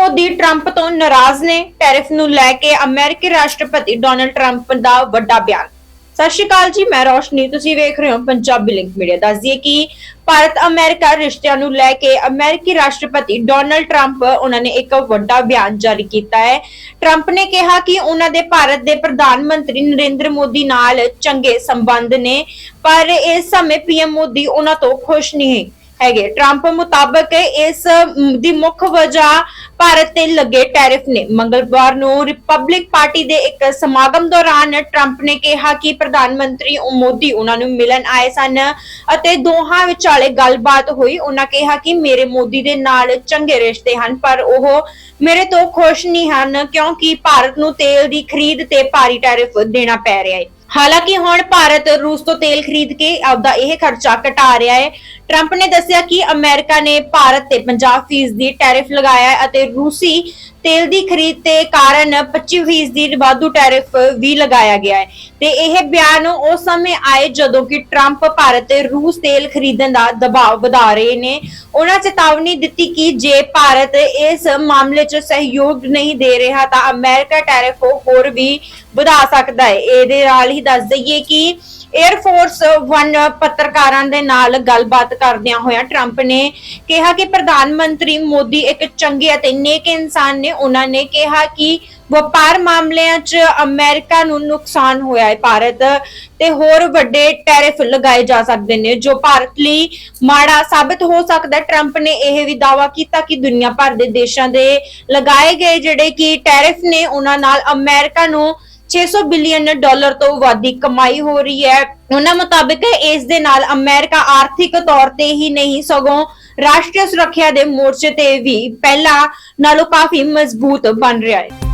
Modi Trump ਤੋਂ ਨਾਰਾਜ਼ ਨੇ, ਟੈਰਿਫ ਨੂੰ ਲੈ ਕੇ ਅਮਰੀਕੀ ਰਾਸ਼ਟਰਪਤੀ ਡੋਨਲਡ ਟਰੰਪ ਦਾ ਵੱਡਾ ਬਿਆਨ। ਸਤਿ ਸ਼੍ਰੀ ਅਕਾਲ ਜੀ, ਮੈਂ ਰੋਸ਼ਨੀ, ਤੁਸੀਂ ਵੇਖ ਰਹੇ ਹੋ ਪੰਜਾਬੀ ਲਿੰਕ ਮੀਡੀਆ। ਦੱਸ ਕਿ ਭਾਰਤ ਅਮਰੀਕਾ ਰਿਸ਼ਤਿਆਂ ਨੂੰ ਲੈ ਕੇ ਅਮਰੀਕੀ ਰਾਸ਼ਟਰਪਤੀ ਡੋਨਲਡ ਟਰੰਪ, ਉਹਨਾਂ ਨੇ ਇੱਕ ਵੱਡਾ ਬਿਆਨ ਜਾਰੀ ਕੀਤਾ ਹੈ। ਟਰੰਪ ਨੇ ਕਿਹਾ ਕਿ ਉਹਨਾਂ ਦੇ ਭਾਰਤ ਦੇ ਪ੍ਰਧਾਨ ਮੰਤਰੀ ਨਰਿੰਦਰ ਮੋਦੀ ਨਾਲ ਚੰਗੇ ਸੰਬੰਧ ਨੇ, ਪਰ ਇਸ ਸਮੇਂ ਪੀਐਮ ਮੋਦੀ ਉਹਨਾਂ ਤੋਂ ਖੁਸ਼ ਨਹੀਂ। ਹੈਗੇ। ਟਰੰਪ ਮੁਤਾਬਕ ਇਸ ਦੀ ਮੁੱਖ ਵਜ੍ਹਾ ਭਾਰਤ ਤੇ ਲੱਗੇ ਟੈਰਿਫ ਨੇ। ਮੰਗਲਵਾਰ ਨੂੰ ਰਿਪਬਲਿਕ ਪਾਰਟੀ ਦੇ ਇੱਕ ਸਮਾਗਮ ਦੌਰਾਨ ਟਰੰਪ ਨੇ ਕਿਹਾ ਕਿ ਪ੍ਰਧਾਨ ਮੰਤਰੀ ਮੋਦੀ, ਉਹਨਾਂ ਨੂੰ ਮਿਲਣ ਆਏ ਸਨ ਅਤੇ ਦੋਹਾਂ ਵਿਚਾਲੇ ਗੱਲਬਾਤ ਹੋਈ। ਉਹਨਾਂ ਕਿਹਾ ਕਿ ਮੇਰੇ ਮੋਦੀ ਦੇ ਨਾਲ ਚੰਗੇ ਰਿਸ਼ਤੇ ਹਨ, ਪਰ ਉਹ ਮੇਰੇ ਤੋਂ ਖੁਸ਼ ਨਹੀਂ ਹਨ ਕਿਉਂਕਿ ਭਾਰਤ ਨੂੰ ਤੇਲ ਦੀ ਖਰੀਦ ਤੇ ਭਾਰੀ ਟੈਰਿਫ ਦੇਣਾ ਪੈ ਰਿਹਾ ਹੈ। ਹਾਲਾਂਕਿ ਹੁਣ ਭਾਰਤ ਰੂਸ ਤੋਂ ਤੇਲ ਖਰੀਦ ਕੇ ਆਪਦਾ ਇਹ ਖਰਚਾ ਘਟਾ ਰਿਹਾ ਹੈ। ਟਰੰਪ ਨੇ ਦੱਸਿਆ ਕਿ ਅਮਰੀਕਾ ਨੇ ਭਾਰਤ ਤੇ 50% ਦੀ ਟੈਰਿਫ ਲਗਾਇਆ ਹੈ ਅਤੇ ਰੂਸੀ ਤੇਲ ਦੀ ਖਰੀਦ ਤੇ ਕਾਰਨ 25% ਦੀ ਵਾਧੂ ਟੈਰਿਫ ਵੀ ਲਗਾਇਆ ਗਿਆ ਹੈ। ਤੇ ਇਹ ਬਿਆਨ ਉਸ ਸਮੇਂ ਆਏ ਜਦੋਂ ਕਿ ਟਰੰਪ ਭਾਰਤ ਤੇ ਰੂਸ ਤੇਲ ਖਰੀਦਣ ਦਾ ਦਬਾਅ ਵਧਾ ਰਹੇ ਨੇ। ਉਹਨਾਂ ਚੇਤਾਵਨੀ ਦਿੱਤੀ ਕਿ ਜੇ ਭਾਰਤ ਇਸ ਮਾਮਲੇ 'ਚ ਸਹਿਯੋਗ ਨਹੀਂ ਦੇ ਰਿਹਾ ਤਾਂ ਅਮਰੀਕਾ ਟੈਰਿਫ ਹੋਰ ਵੀ ਵਧਾ ਸਕਦਾ ਹੈ। ਇਹਦੇ ਨਾਲ ਹੀ ਦੱਸ ਦਈਏ ਕਿ 에ਅਰ ਫੋਰਸ 1 ਪੱਤਰਕਾਰਾਂ ਦੇ ਨਾਲ ਗੱਲਬਾਤ ਕਰਦਿਆਂ ਹੋਇਆਂ ਟਰੰਪ ਨੇ ਕਿਹਾ ਕਿ ਪ੍ਰਧਾਨ ਮੰਤਰੀ ਮੋਦੀ ਇੱਕ ਚੰਗੇ ਅਤੇ ਨੇਕ ਇਨਸਾਨ ਨੇ ਉਹਨਾਂ ਨੇ ਕਿਹਾ ਕਿ ਵਪਾਰ ਮਾਮਲਿਆਂ 'ਚ ਅਮਰੀਕਾ ਨੂੰ ਨੁਕਸਾਨ ਹੋਇਆ ਹੈ ਭਾਰਤ ਤੇ ਹੋਰ ਵੱਡੇ ਟੈਰਿਫ ਲਗਾਏ ਜਾ ਸਕਦੇ ਨੇ, ਜੋ ਭਾਰਤ ਲਈ ਮਾੜਾ ਸਾਬਤ ਹੋ ਸਕਦਾ ਹੈ। ਟਰੰਪ ਨੇ ਇਹ ਵੀ ਦਾਅਵਾ ਕੀਤਾ ਕਿ ਦੁਨੀਆ ਭਰ ਦੇ ਦੇਸ਼ਾਂ ਦੇ ਲਗਾਏ ਗਏ ਜਿਹੜੇ ਕਿ ਟੈਰਿਫ ਨੇ, ਉਹਨਾਂ ਨਾਲ ਅਮਰੀਕਾ ਨੂੰ 600 ਬਿਲੀਅਨ ਡਾਲਰ ਤੋਂ ਵੱਧ ਦੀ ਕਮਾਈ ਹੋ ਰਹੀ ਹੈ। ਉਹਨਾਂ ਮੁਤਾਬਕ ਇਸ ਦੇ ਨਾਲ ਅਮਰੀਕਾ ਆਰਥਿਕ ਤੌਰ ਤੇ ਹੀ ਨਹੀਂ, ਸਗੋਂ ਰਾਸ਼ਟਰੀ ਸੁਰੱਖਿਆ ਦੇ ਮੋਰਚੇ ਤੇ ਵੀ ਪਹਿਲਾਂ ਨਾਲੋਂ ਕਾਫੀ ਮਜ਼ਬੂਤ ਬਣ ਰਿਹਾ ਹੈ।